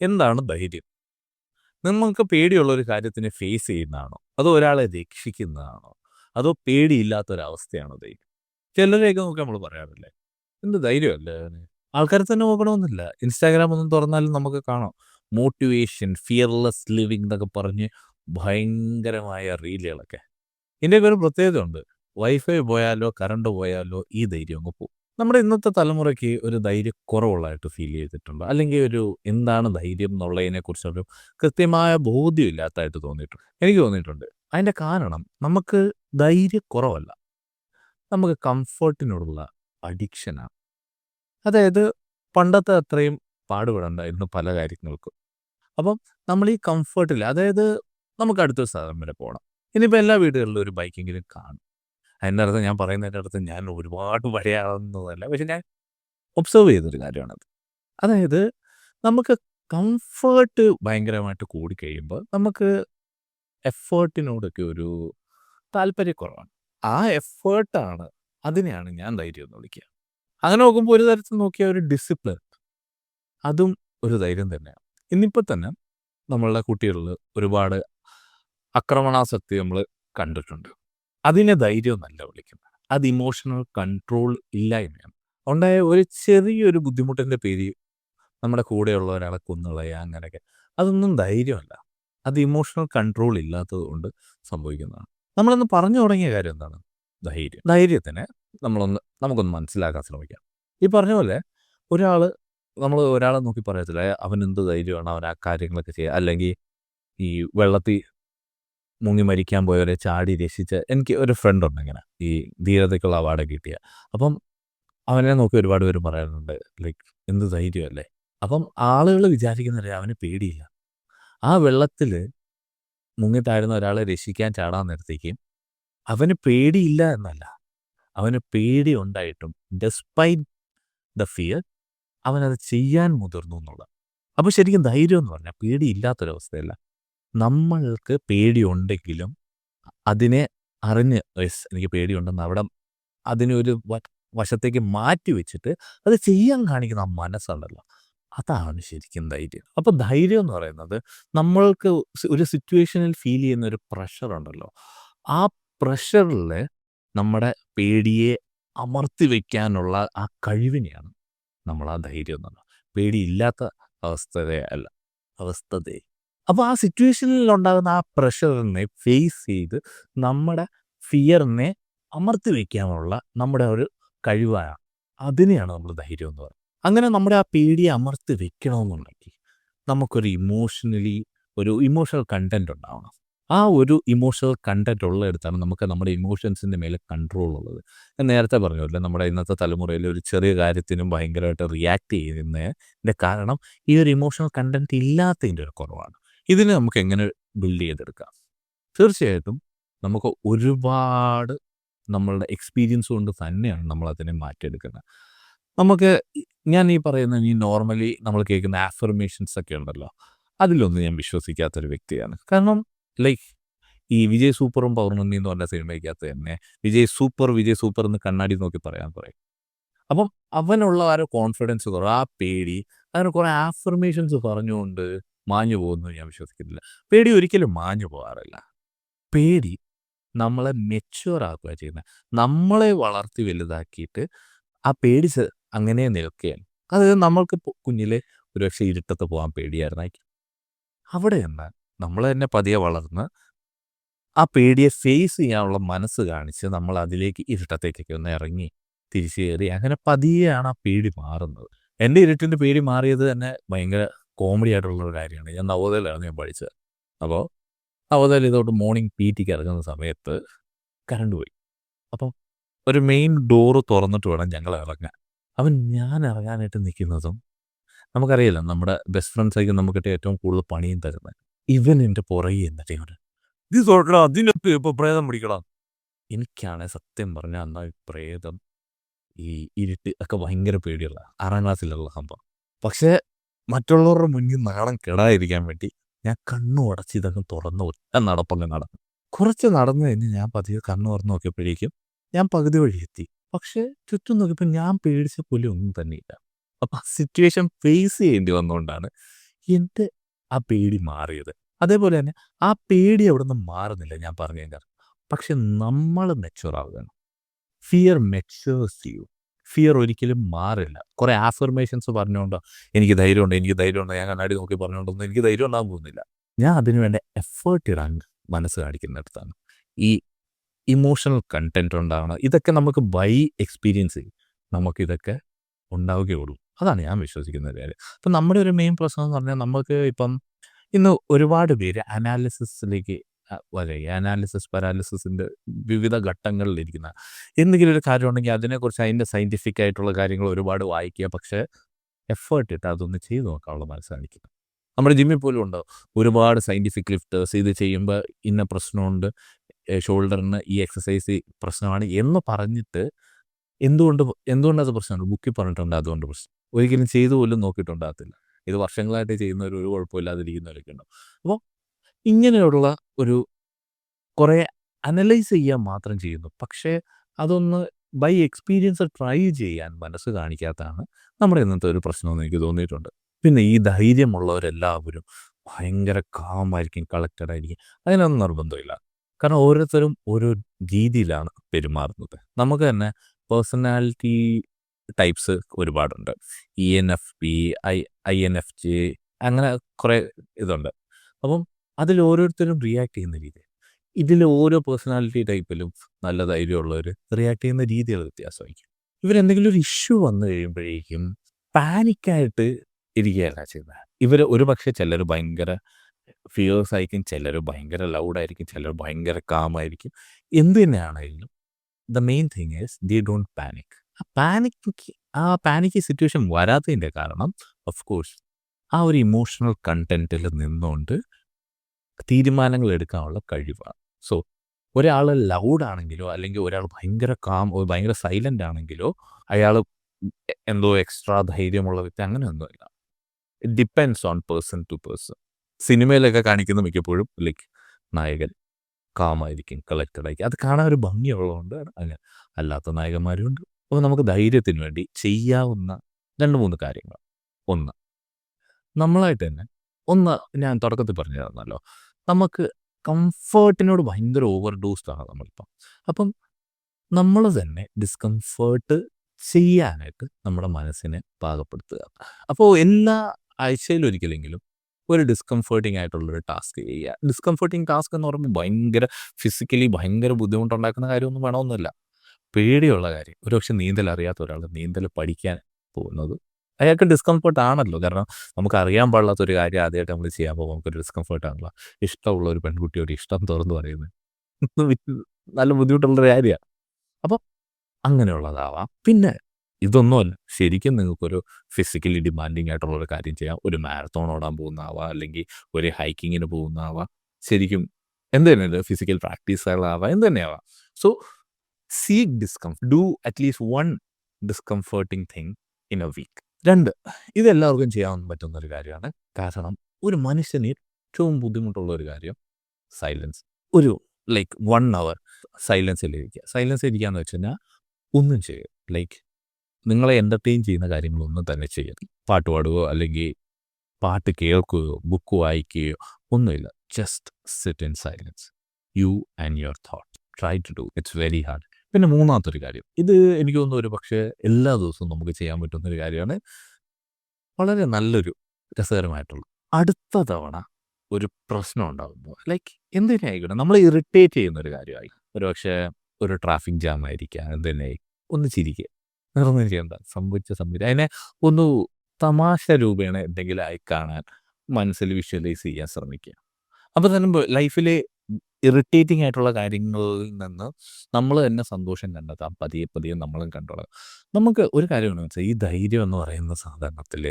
എന്താണ് ധൈര്യം? നിങ്ങൾക്ക് പേടിയുള്ള ഒരു കാര്യത്തിനെ ഫേസ് ചെയ്യുന്നതാണോ? അതോ ഒരാളെ രക്ഷിക്കുന്നതാണോ? അതോ പേടിയില്ലാത്തൊരവസ്ഥയാണോ ധൈര്യം? ചിലരെയൊക്കെ നോക്കി നമ്മൾ പറയാറില്ലേ, എന്ത് ധൈര്യമല്ലേ. ആൾക്കാരെ തന്നെ നോക്കണമെന്നില്ല. ഇൻസ്റ്റാഗ്രാം ഒന്നും തുറന്നാലും നമുക്ക് കാണാം. മോട്ടിവേഷൻ, ഫിയർലെസ് ലിവിങ് എന്നൊക്കെ പറഞ്ഞ് ഭയങ്കരമായ റീലുകളൊക്കെ. ഇതിന്റെയൊക്കെ ഒരു പ്രത്യേകതയുണ്ട്. വൈഫൈ പോയാലോ കറണ്ട് പോയാലോ ഈ ധൈര്യം അങ്ങ് പോവും. നമ്മുടെ ഇന്നത്തെ തലമുറയ്ക്ക് ഒരു ധൈര്യക്കുറവുള്ളതായിട്ട് ഫീൽ ചെയ്തിട്ടുണ്ട് അല്ലെങ്കിൽ ഒരു എന്താണ് ധൈര്യം എന്നുള്ളതിനെക്കുറിച്ചൊരു കൃത്യമായ ബോധ്യമില്ലാത്തതായിട്ട് തോന്നിയിട്ടുണ്ട്. എനിക്ക് തോന്നിയിട്ടുണ്ട്. അതിന്റെ കാരണം നമുക്ക് ധൈര്യക്കുറവല്ല. നമുക്ക് കംഫർട്ടിനോടുള്ള അഡിക്ഷനാണ്. അതായത് പണ്ടത്തെ അത്രയും പാടുപെടേണ്ട ഇന്ന് പല കാര്യങ്ങൾക്കും. അപ്പം നമ്മൾ ഈ കംഫർട്ടിൽ അതായത് നമുക്ക് അടുത്തൊരു സ്ഥലം വരെ പോകണം ഇനിയിപ്പോൾ എല്ലാ വീടുകളിലും ഒരു ബൈക്കെങ്കിലും കാണും. അതിന്റെ അർത്ഥം ഞാൻ പറയുന്നതിന്റെ അർത്ഥം ഞാൻ ഒരുപാട് പഴയ ആളാണെന്നൊന്നുമല്ല. പക്ഷെ ഞാൻ ഒബ്സർവ് ചെയ്തൊരു കാര്യമാണത്. അതായത് നമുക്ക് കംഫേർട്ട് ഭയങ്കരമായിട്ട് കൂടിക്കഴിയുമ്പോൾ നമുക്ക് എഫേർട്ടിനോടൊക്കെ ഒരു താല്പര്യക്കുറവാണ്. ആ എഫേർട്ടാണ് അതിനെയാണ് ഞാൻ ധൈര്യം എന്ന് വിളിക്കുക. അങ്ങനെ നോക്കുമ്പോൾ ഒരു തരത്തിൽ നോക്കിയ ഒരു ഡിസിപ്ലിൻ അതും ഒരു ധൈര്യം തന്നെയാണ്. ഇന്നിപ്പോൾ തന്നെ നമ്മളുടെ കുട്ടികളിൽ ഒരുപാട് ആക്രമണാസക്തി നമ്മൾ കണ്ടിട്ടുണ്ട്. അതിനെ ധൈര്യം എന്നല്ല വിളിക്കുന്നത്. അത് ഇമോഷണൽ കൺട്രോൾ ഇല്ലായ്മയാണ്. ഉണ്ടായ ഒരു ചെറിയൊരു ബുദ്ധിമുട്ടിന്റെ പേര് നമ്മുടെ കൂടെയുള്ള ഒരാളെ കൊന്നുകളയുക അങ്ങനെയൊക്കെ. അതൊന്നും ധൈര്യമല്ല. അത് ഇമോഷണൽ കൺട്രോൾ ഇല്ലാത്തത് കൊണ്ട് സംഭവിക്കുന്നതാണ്. നമ്മളൊന്ന് പറഞ്ഞു തുടങ്ങിയ കാര്യം എന്താണ്? ധൈര്യം. ധൈര്യത്തിനെ നമ്മളൊന്ന് നമുക്കൊന്ന് മനസ്സിലാക്കാൻ ശ്രമിക്കാം. ഈ പറഞ്ഞ പോലെ ഒരാൾ നമ്മൾ ഒരാളെ നോക്കി പറയത്തില്ല അവൻ എന്ത് ധൈര്യമാണ് അവൻ ആ കാര്യങ്ങളൊക്കെ ചെയ്യുക. അല്ലെങ്കിൽ ഈ വെള്ളത്തിൽ മുങ്ങി മരിക്കാൻ പോയവരെ ചാടി രക്ഷിച്ച എനിക്ക് ഒരു ഫ്രണ്ട് ഉണ്ട് ഇങ്ങനെ. ഈ ധീരതയ്ക്കുള്ള അവാർഡ് കിട്ടിയ. അപ്പം അവനെ നോക്കി ഒരുപാട് പേര് പറയാറുണ്ട് ലൈക്ക് എന്ത് ധൈര്യമല്ലേ. അപ്പം ആളുകൾ വിചാരിക്കുന്നത് അവന് പേടിയില്ല. ആ വെള്ളത്തിൽ മുങ്ങി താഴുന്ന ഒരാളെ രക്ഷിക്കാൻ ചാടാൻ നേരത്തേക്കും അവന് പേടിയില്ല എന്നല്ല. അവന് പേടി ഉണ്ടായിട്ടും ഡെസ്പൈറ്റ് ദ ഫിയർ അവനത് ചെയ്യാൻ മുതിർന്നു എന്നുള്ളത് അപ്പോൾ ശരിക്കും ധൈര്യം എന്ന് പറഞ്ഞാൽ പേടിയില്ലാത്തൊരവസ്ഥയല്ല. നമ്മൾക്ക് പേടിയുണ്ടെങ്കിലും അതിനെ അറിഞ്ഞ് എസ് എനിക്ക് പേടിയുണ്ടെന്ന് അവിടെ അതിനെ ഒരു വ വശത്തേക്ക് മാറ്റി വെച്ചിട്ട് അത് ചെയ്യാൻ കാണിക്കുന്ന ആ മനസ്സുണ്ടല്ലോ അതാണ് ശരിക്കും ധൈര്യം. അപ്പോൾ ധൈര്യം എന്ന് പറയുന്നത് നമ്മൾക്ക് ഒരു സിറ്റുവേഷനിൽ ഫീൽ ചെയ്യുന്ന ഒരു പ്രഷർ ഉണ്ടല്ലോ ആ പ്രഷറിൽ നമ്മുടെ പേടിയെ അമർത്തി വയ്ക്കാനുള്ള ആ കഴിവിനെയാണ് നമ്മൾ ആ ധൈര്യം എന്ന് പറയുന്നത്. പേടിയില്ലാത്ത അവസ്ഥതയല്ല അവസ്ഥതയെ. അപ്പോൾ ആ സിറ്റുവേഷനിൽ ഉണ്ടാകുന്ന ആ പ്രഷറിനെ ഫേസ് ചെയ്ത് നമ്മുടെ ഫിയറിനെ അമർത്തി വയ്ക്കാനുള്ള നമ്മുടെ ഒരു കഴിവാണ്. അതിനെയാണ് നമ്മൾ ധൈര്യം എന്ന് പറയുന്നത്. അങ്ങനെ നമ്മുടെ ആ പേടിയെ അമർത്തി വെക്കണമെന്നുണ്ടെങ്കിൽ നമുക്കൊരു ഇമോഷണലി ഒരു ഇമോഷണൽ കണ്ടന്റ് ഉണ്ടാവണം. ആ ഒരു ഇമോഷണൽ കണ്ടന്റ് ഉള്ളിടത്താണ് നമുക്ക് നമ്മുടെ ഇമോഷൻസിന്റെ മേലെ കൺട്രോൾ ഉള്ളത്. ഞാൻ നേരത്തെ പറഞ്ഞല്ലോ നമ്മുടെ ഇന്നത്തെ തലമുറയിൽ ഒരു ചെറിയ കാര്യത്തിനും ഭയങ്കരമായിട്ട് റിയാക്ട് ചെയ്യുന്നതിന്റെ കാരണം ഈ ഒരു ഇമോഷണൽ കണ്ടന്റ് ഇല്ലാത്തതിന്റെ ഒരു കുറവാണ്. ഇതിനെ നമുക്ക് എങ്ങനെ ബിൽഡ് ചെയ്തെടുക്കാം? തീർച്ചയായിട്ടും നമുക്ക് ഒരുപാട് നമ്മളുടെ എക്സ്പീരിയൻസ് കൊണ്ട് തന്നെയാണ് നമ്മൾ അതിനെ മാറ്റിയെടുക്കുന്നത്. നമുക്ക് ഞാൻ ഈ പറയുന്ന ഈ നോർമലി നമ്മൾ കേൾക്കുന്ന ആഫർമേഷൻസ് ഒക്കെ ഉണ്ടല്ലോ അതിലൊന്നും ഞാൻ വിശ്വസിക്കാത്തൊരു വ്യക്തിയാണ്. കാരണം ലൈക്ക് ഈ വിജയ് സൂപ്പറും പൗർണമി എന്ന് പറഞ്ഞ സിനിമയ്ക്കകത്ത് തന്നെ വിജയ് സൂപ്പർ വിജയ് സൂപ്പർ എന്ന് കണ്ണാടി നോക്കി പറയാൻ പറയും. അപ്പം അവനുള്ള ആ കോൺഫിഡൻസ് കുറവ് ആ പേടി അങ്ങനെ കുറേ ആഫർമേഷൻസ് പറഞ്ഞുകൊണ്ട് മാഞ്ഞു പോകുമെന്ന് ഞാൻ വിശ്വസിക്കുന്നില്ല. പേടി ഒരിക്കലും മാഞ്ഞു പോകാറില്ല. പേടി നമ്മളെ മെച്യൂർ ആക്കുക ചെയ്യുന്നത്. നമ്മളെ വളർത്തി വലുതാക്കിയിട്ട് ആ പേടി അങ്ങനെ നിൽക്കുകയാണ്. അത് നമ്മൾക്ക് കുഞ്ഞിലെ ഒരുപക്ഷെ ഇരുട്ടത്ത് പോകാൻ പേടിയായിരുന്നായിരിക്കും. അവിടെ എന്നാൽ നമ്മൾ തന്നെ പതിയെ വളർന്ന് ആ പേടിയെ ഫേസ് ചെയ്യാനുള്ള മനസ്സ് കാണിച്ച് നമ്മൾ അതിലേക്ക് ഇരുട്ടത്തേക്കൊക്കെ ഒന്ന് ഇറങ്ങി തിരിച്ചു കയറി അങ്ങനെ പതിയെയാണ് ആ പേടി മാറുന്നത്. എന്റെ ഇരുട്ടിന്റെ പേടി മാറിയത് തന്നെ ഭയങ്കര കോമഡി ആയിട്ടുള്ള ഒരു കാര്യമാണ്. ഞാൻ നവോദയിലാണ് ഞാൻ പഠിച്ചത്. അപ്പോൾ നവോദയിൽ ഇതോട്ട് മോർണിംഗ് പി ടിക്ക് ഇറങ്ങുന്ന സമയത്ത് കറണ്ട് പോയി. അപ്പം ഒരു മെയിൻ ഡോറ് തുറന്നിട്ട് വേണം ഞങ്ങൾ ഇറങ്ങാൻ. അവൻ ഞാൻ ഇറങ്ങാനായിട്ട് നിൽക്കുന്നതും നമുക്കറിയില്ല നമ്മുടെ ബെസ്റ്റ് ഫ്രണ്ട്സായിരിക്കും നമുക്കിട്ട് ഏറ്റവും കൂടുതൽ പണിയും തരുന്നത്. ഇവൻ എന്റെ പുറകെ എന്നിട്ട് ഇവൻ "ഇത് തുറക്കടാ അതിനകത്ത് ഇപ്പോൾ പ്രേതം പിടിക്കടാ." എനിക്കാണെങ്കിൽ സത്യം പറഞ്ഞാൽ എന്നാൽ പ്രേതം, ഈ ഇരുട്ട് ഒക്കെ ഭയങ്കര പേടിയുള്ള ആറാം ക്ലാസ്സിലുള്ള സംഭവം. പക്ഷേ മറ്റുള്ളവരുടെ മുന്നിൽ നാണം കെടാതിരിക്കാൻ വേണ്ടി ഞാൻ കണ്ണു അടച്ച് ഇതൊക്കെ തുറന്നു ഒറ്റ നടപ്പങ്ങ് നടന്നു. കുറച്ച് നടന്നു കഴിഞ്ഞ് ഞാൻ പതിയെ കണ്ണു തുറന്ന് നോക്കിയപ്പോഴേക്കും ഞാൻ പകുതി വഴി എത്തി. പക്ഷേ ചുറ്റും നോക്കിയപ്പോൾ ഞാൻ പേടിച്ച പുലി ഒന്നും തന്നെയില്ല. അപ്പം ആ സിറ്റുവേഷൻ ഫേസ് ചെയ്യേണ്ടി വന്നുകൊണ്ടാണ് എന്റെ ആ പേടി മാറിയത്. അതേപോലെ തന്നെ ആ പേടി അവിടെ നിന്ന് മാറുന്നില്ല ഞാൻ പറഞ്ഞു കഴിഞ്ഞാൽ പക്ഷെ നമ്മൾ മെച്ചുവർ ആവുകയാണ്. Fear മെച്ചുവേഴ്സ് U. ഫിയർ ഒരിക്കലും മാറില്ല. കുറേ ആഫർമേഷൻസ് പറഞ്ഞുകൊണ്ട് എനിക്ക് ധൈര്യമുണ്ട്, എനിക്ക് ധൈര്യമുണ്ട്, ഞാൻ കണ്ണാടി നോക്കി പറഞ്ഞുകൊണ്ടൊന്നും എനിക്ക് ധൈര്യം ഉണ്ടാകാൻ പോകുന്നില്ല. ഞാൻ അതിനുവേണ്ട എഫേർട്ട് ഇടാൻ മനസ്സ് കാണിക്കുന്നിടത്താണ് ഈ ഇമോഷണൽ കണ്ടന്റ് ഉണ്ടാകണം ഇതൊക്കെ നമുക്ക് ബൈ എക്സ്പീരിയൻസ് നമുക്കിതൊക്കെ ഉണ്ടാവുകയുള്ളൂ. അതാണ് ഞാൻ വിശ്വസിക്കുന്ന കാര്യം. അപ്പം നമ്മുടെ ഒരു മെയിൻ പ്രശ്നം എന്ന് പറഞ്ഞാൽ നമുക്ക് ഇപ്പം ഇന്ന് ഒരുപാട് പേര് അനാലിസിസിലേക്ക് വരിക. അനാലിസിസ്, പാരാലിസിസിന്റെ വിവിധ ഘട്ടങ്ങളിലിരിക്കുന്ന എന്തെങ്കിലും ഒരു കാര്യം ഉണ്ടെങ്കിൽ അതിനെക്കുറിച്ച് അതിന്റെ സയന്റിഫിക് ആയിട്ടുള്ള കാര്യങ്ങൾ ഒരുപാട് വായിക്കുക. പക്ഷേ എഫേർട്ട് ഇട്ട് അതൊന്ന് ചെയ്ത് നോക്കാനുള്ള മനസ്സ് കാണിക്കുക. നമ്മുടെ ജിമ്മിൽ പോലും ഉണ്ട് ഒരുപാട് സയന്റിഫിക് ലിഫ്റ്റേഴ്സ് ഇത് ചെയ്യുമ്പോൾ ഇന്ന പ്രശ്നമുണ്ട്. ഷോൾഡറിന് ഈ എക്സസൈസ് പ്രശ്നമാണ് എന്ന് പറഞ്ഞിട്ട് എന്തുകൊണ്ട് എന്തുകൊണ്ട് അത് പ്രശ്നമുണ്ട് ബുക്കിൽ പറഞ്ഞിട്ടുണ്ട് അതുകൊണ്ട് പ്രശ്നം. ഒരിക്കലും ചെയ്തു പോലും നോക്കിയിട്ടുണ്ടാകത്തില്ല. ഇത് വർഷങ്ങളായിട്ട് ചെയ്യുന്നവർ ഒരു കുഴപ്പമില്ലാതിരിക്കുന്നവരൊക്കെ ഉണ്ടാവും. അപ്പോൾ ഇങ്ങനെയുള്ള ഒരു കുറേ അനലൈസ് ചെയ്യാൻ മാത്രം ചെയ്യുന്നു. പക്ഷേ അതൊന്ന് ബൈ എക്സ്പീരിയൻസ് ട്രൈ ചെയ്യാൻ മനസ്സ് കാണിക്കാത്തതാണ് നമ്മുടെ ഇന്നത്തെ ഒരു പ്രശ്നമെന്ന് എനിക്ക് തോന്നിയിട്ടുണ്ട്. പിന്നെ ഈ ധൈര്യമുള്ളവരെല്ലാവരും ഭയങ്കര കാമായിരിക്കും, കളക്റ്റഡ് ആയിരിക്കും. അതിനൊന്നും നിർബന്ധമില്ല. കാരണം ഓരോരുത്തരും ഓരോ രീതിയിലാണ് പെരുമാറുന്നത്. നമുക്ക് തന്നെ പേഴ്സണാലിറ്റി ടൈപ്സ് ഒരുപാടുണ്ട്. E N F P I I N F J അങ്ങനെ കുറേ ഇതുണ്ട്. അപ്പം അതിൽ ഓരോരുത്തരും റിയാക്ട് ചെയ്യുന്ന രീതി. ഇതിൽ ഓരോ പേഴ്സണാലിറ്റി ടൈപ്പിലും നല്ല ധൈര്യമുള്ളവർ റിയാക്ട് ചെയ്യുന്ന രീതികൾ വ്യത്യാസമായിരിക്കും. ഇവരെന്തെങ്കിലും ഒരു ഇഷ്യൂ വന്നു കഴിയുമ്പോഴേക്കും പാനിക്കായിട്ട് ഇരിക്കുകയല്ല ചെയ്യുന്നത്. ഇവർ ഒരു പക്ഷേ ചിലർ ഭയങ്കര ഫിയേഴ്സ് ആയിരിക്കും, ചിലർ ഭയങ്കര ലൗഡായിരിക്കും, ചിലർ ഭയങ്കര കാമായിരിക്കും. എന്ത് തന്നെയാണെങ്കിലും the main thing is the don't panic. ആ പാനിക്ക് ആ പാനിക്ക് സിറ്റുവേഷൻ വരാത്തതിന്റെ കാരണം ഓഫ് കോഴ്സ് ആ ഒരു ഇമോഷണൽ കണ്ടന്റിൽ നിന്നുകൊണ്ട് തീരുമാനങ്ങൾ എടുക്കാനുള്ള കഴിവാണ്. സോ ഒരാൾ ലൗഡ് ആണെങ്കിലോ അല്ലെങ്കിൽ ഒരാൾ ഭയങ്കര കാം ഭയങ്കര സൈലന്റ് ആണെങ്കിലോ അയാൾ എന്തോ എക്സ്ട്രാ ധൈര്യമുള്ള വ്യക്തി അങ്ങനെയൊന്നുമില്ല. It depends on person to person. സിനിമയിലൊക്കെ കാണിക്കുന്ന മിക്കപ്പോഴും ലൈക്ക് നായകൻ കാമായിരിക്കും, കളക്റ്റഡ് ആയിരിക്കും. അത് കാണാൻ ഒരു ഭംഗിയുള്ളതുകൊണ്ട് അങ്ങനെ. അല്ലാത്ത നായകന്മാരും ഉണ്ട്. അപ്പോൾ നമുക്ക് ധൈര്യത്തിന് വേണ്ടി ചെയ്യാവുന്ന 2, 3 കാര്യങ്ങൾ. ഒന്ന് നമ്മളായിട്ട് തന്നെ ഒന്ന് ഞാൻ തുടക്കത്തിൽ പറഞ്ഞു തന്നല്ലോ. നമുക്ക് കംഫേർട്ടിനോട് ഭയങ്കര ഓവർ ഡോസ്ഡാണ് നമ്മളിപ്പം. അപ്പം നമ്മൾ തന്നെ ഡിസ്കംഫേർട്ട് ചെയ്യാനായിട്ട് നമ്മുടെ മനസ്സിനെ പാകപ്പെടുത്തുക. അപ്പോൾ എല്ലാ ആഴ്ചയിലൊരിക്കലെങ്കിലും ഒരു ഡിസ്കംഫേർട്ടിംഗ് ആയിട്ടുള്ളൊരു ടാസ്ക് ചെയ്യുക. ഡിസ്കംഫേർട്ടിംഗ് ടാസ്ക് എന്ന് പറയുമ്പോൾ ഭയങ്കര ഫിസിക്കലി ഭയങ്കര ബുദ്ധിമുട്ടുണ്ടാക്കുന്ന കാര്യമൊന്നും വേണമെന്നില്ല. പേടിയുള്ള കാര്യം. ഒരുപക്ഷെ നീന്തൽ അറിയാത്ത ഒരാൾ നീന്തൽ പഠിക്കാൻ പോകുന്നത് അയാൾക്ക് ഡിസ്കംഫർട്ട് ആണല്ലോ. കാരണം നമുക്ക് അറിയാൻ പാടില്ലാത്ത ഒരു കാര്യം ആദ്യമായിട്ട് നമ്മൾ ചെയ്യാൻ പോകുമ്പോൾ നമുക്കൊരു ഡിസ്കംഫർട്ട് ആണല്ലോ. ഇഷ്ടമുള്ള ഒരു പെൺകുട്ടിയോട് ഇഷ്ടം തുറന്നു പറയുന്നത് നല്ല ബുദ്ധിമുട്ടുള്ള ഒരു കാര്യമാണ്. അപ്പോൾ അങ്ങനെയുള്ളതാവാം. പിന്നെ ഇതൊന്നുമല്ല ശരിക്കും നിങ്ങൾക്കൊരു ഫിസിക്കലി ഡിമാൻഡിങ് ആയിട്ടുള്ള ഒരു കാര്യം ചെയ്യാം. ഒരു മാരത്തോൺ ഓടാൻ പോകുന്നതാവാം, അല്ലെങ്കിൽ ഒരു ഹൈക്കിങ്ങിന് പോകുന്നതാവാം. ശരിക്കും എന്ത് തന്നെയായാലും ഫിസിക്കൽ പ്രാക്ടീസുകളാവാം, എന്ത് തന്നെയാവാം. So seek discomfort. Do at least one discomforting thing in a week. 2 ഇതെല്ലാവർക്കും ചെയ്യാൻ പറ്റുന്ന ഒരു കാര്യമാണ്. കാരണം ഒരു മനുഷ്യന് ഏറ്റവും ബുദ്ധിമുട്ടുള്ള ഒരു കാര്യം സൈലൻസ്. ഒരു ലൈക്ക് വൺ അവർ സൈലൻസിലിരിക്കുക. സൈലൻസിലിരിക്കുക ഇരിക്കുകയെന്ന് വെച്ച് കഴിഞ്ഞാൽ ഒന്നും ചെയ്യുക. ലൈക്ക് നിങ്ങളെ എന്റർടൈൻ ചെയ്യുന്ന കാര്യങ്ങളൊന്നും തന്നെ ചെയ്യരുത്. പാട്ട് പാടുകയോ അല്ലെങ്കിൽ പാട്ട് കേൾക്കുകയോ ബുക്ക് വായിക്കുകയോ ഒന്നുമില്ല. Just sit in silence. You and your thought. Try to do. It's very hard. പിന്നെ മൂന്നാമത്തെ ഒരു കാര്യം. ഇത് എനിക്ക് തോന്നുന്നു ഒരു പക്ഷേ എല്ലാ ദിവസവും നമുക്ക് ചെയ്യാൻ പറ്റുന്ന ഒരു കാര്യമാണ്. വളരെ നല്ലൊരു രസകരമായിട്ടുള്ള അടുത്ത തവണ ഒരു പ്രശ്നം ഉണ്ടാകുമ്പോൾ ലൈക്ക് എന്ത് തന്നെ ആയിക്കോട്ടെ നമ്മൾ ഇറിറ്റേറ്റ് ചെയ്യുന്ന ഒരു കാര്യമായി. ഒരു പക്ഷേ ഒരു ട്രാഫിക് ജാം ആയിരിക്കാം. എന്തിനെ ഒന്ന് ചിരിക്കുക. വേറൊന്നും ചെയ്യണ്ട. സംഭവിച്ച സംഭവിച്ച അതിനെ ഒന്ന് തമാശ രൂപേണ എന്തെങ്കിലും ആയി കാണാൻ മനസ്സിൽ വിഷ്വലൈസ് ചെയ്യാൻ ശ്രമിക്കുക. അപ്പോൾ തന്നെ ലൈഫിലെ ഇറിറ്റേറ്റിംഗ് ആയിട്ടുള്ള കാര്യങ്ങളിൽ നിന്ന് നമ്മൾ തന്നെ സന്തോഷം കണ്ടെത്താം. പതിയെ പതിയെ നമ്മളും കണ്ടോളാം. നമുക്ക് ഒരു കാര്യമാണ് വെച്ചാൽ ഈ ധൈര്യം എന്ന് പറയുന്ന സാധാരണത്തിൽ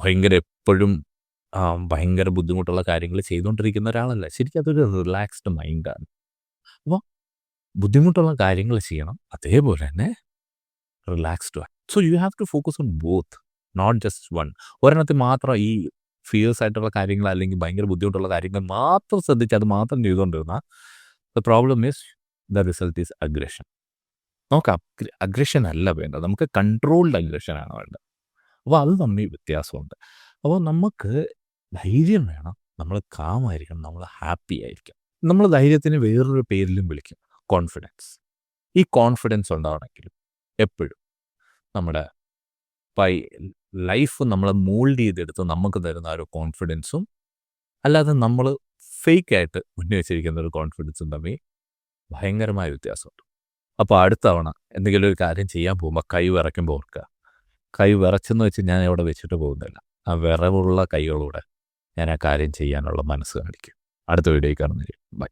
ഭയങ്കര എപ്പോഴും ഭയങ്കര ബുദ്ധിമുട്ടുള്ള കാര്യങ്ങൾ ചെയ്തുകൊണ്ടിരിക്കുന്ന ഒരാളല്ല. ശരിക്കും അതൊരു റിലാക്സ്ഡ് മൈൻഡാണ്. അപ്പോൾ ബുദ്ധിമുട്ടുള്ള കാര്യങ്ങൾ ചെയ്യണം. അതേപോലെ തന്നെ relaxed. So you have to focus on both. Not just one. ഒരെണ്ണത്തിൽ മാത്രം ഈ ഫിയേഴ്സ് ആയിട്ടുള്ള കാര്യങ്ങൾ അല്ലെങ്കിൽ ഭയങ്കര ബുദ്ധിമുട്ടുള്ള കാര്യങ്ങൾ മാത്രം ശ്രദ്ധിച്ച് അത് മാത്രം ചെയ്തുകൊണ്ടിരുന്ന the problem is the result is aggression. നോക്കാം അഗ്രഷൻ അല്ല വേണ്ടത്. നമുക്ക് കൺട്രോൾഡ് അഗ്രഷൻ ആണ് വേണ്ടത്. അപ്പോൾ അത് തമ്മിൽ വ്യത്യാസമുണ്ട്. അപ്പോൾ നമുക്ക് ധൈര്യം വേണം നമ്മൾ കാമായിരിക്കണം നമ്മൾ ഹാപ്പി ആയിരിക്കണം നമ്മൾ ധൈര്യത്തിന് വേറൊരു പേരിലും വിളിക്കും കോൺഫിഡൻസ് ഈ കോൺഫിഡൻസ് ഉണ്ടാവണമെങ്കിൽ എപ്പോഴും നമ്മുടെ പൈ ലൈഫ് നമ്മളെ മോൾഡ് ചെയ്തെടുത്ത് നമുക്ക് തരുന്ന ഒരു കോൺഫിഡൻസും അല്ലാതെ നമ്മൾ ഫേക്കായിട്ട് മുന്നേ വെച്ചിരിക്കുന്ന ഒരു കോൺഫിഡൻസും തമ്മിൽ ഭയങ്കരമായ വ്യത്യാസമുണ്ട്. അപ്പോൾ അടുത്ത തവണ എന്തെങ്കിലും ഒരു കാര്യം ചെയ്യാൻ പോകുമ്പോൾ കൈ വിറയ്ക്കുമ്പോൾ ഓർക്കുക. കൈ വിറച്ചെന്ന് വെച്ച് ഞാൻ അവിടെ വെച്ചിട്ട് പോകുന്നില്ല. ആ വിറവുള്ള കൈകളോടെ ഞാൻ ആ കാര്യം ചെയ്യാനുള്ള മനസ്സ് കാണിക്കും. അടുത്ത വീഡിയോയിൽ കാണുന്നില്ല ബൈ.